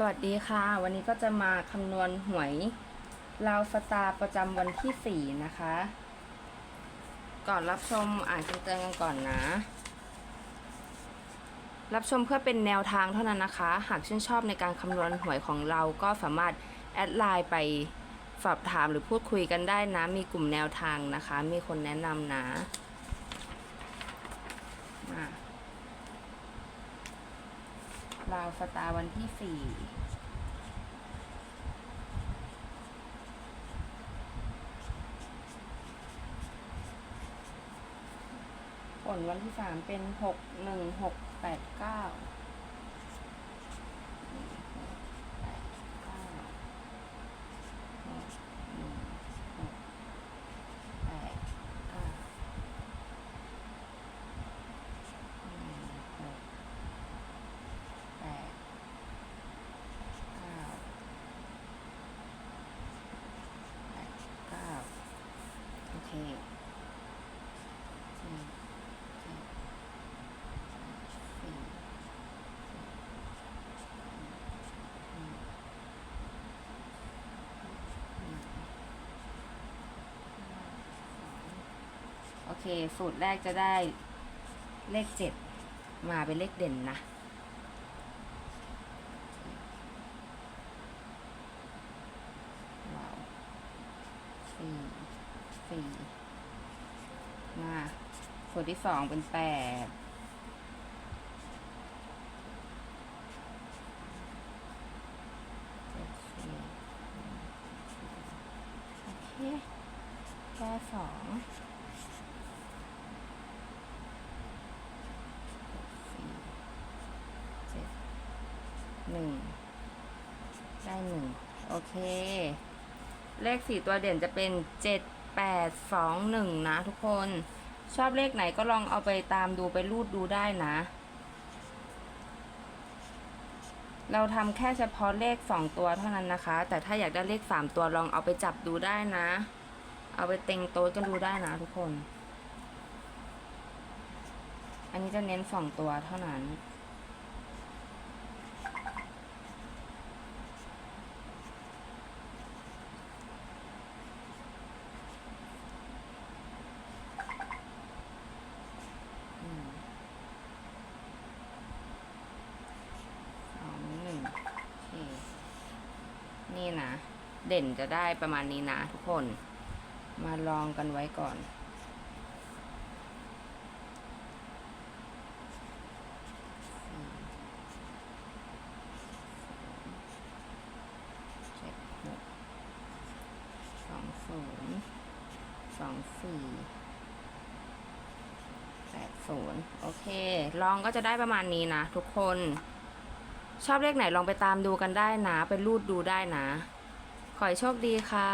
สวัสดีค่ะ วันนี้ก็จะมาคำนวณหวยลาวสตาร์ประจำวันที่ 4 นะคะ ก่อนรับชมอ่านคำเตือนกันก่อนนะ รับชมเพื่อเป็นแนวทางเท่านั้นนะคะ หากชื่นชอบในการคำนวณหวยของเราก็สามารถแอดไลน์ไปสอบถามหรือพูดคุยกันได้นะ มีกลุ่มแนวทางนะคะ มีคนแนะนำนะมา ราวสตาร์วันที่สี่ผลวันที่สามเป็นหกหนึ่งหกแปดเก้าแปดเก้าโอเคสี่เจ็ดสี่อืมอืมโอ เค สูตรแรกจะได้เลขเจ็ดมาเป็นเลขเด่นนะ ว้าวสี่สี่มาส่วนที่สองเป็นแปดโอเคแค่สองสี่เจ็ด หนึ่งได้หนึ่งโอเค เลขสี่ตัวเด่นจะเป็นเจ็ดแปดสองหนึ่งนะทุกคน ชอบเลขไหนก็ลองเอาไปตามดูไปรูดดูได้นะ เราทำแค่เฉพาะเลขสองตัวเท่านั้นนะคะ แต่ถ้าอยากได้เลขสามตัวลองเอาไปจับดูได้นะ เอาไปเต็งโต๊ะกันดูได้นะทุกคน อันนี้จะเน้นสองตัวเท่านั้น อืมสองหนึ่งโอเค นะ เด่นจะได้ประมาณนี้นะทุกคน มาลองกันไว้ก่อน เจ็ดหกสองศูนย์สองสี่แปดศูนย์โอเค ลองก็จะได้ประมาณนี้นะทุกคน ชอบเลขไหนลองไปตามดูกันได้นะ ไปรูดดูได้นะ ขอให้โชคดีค่ะ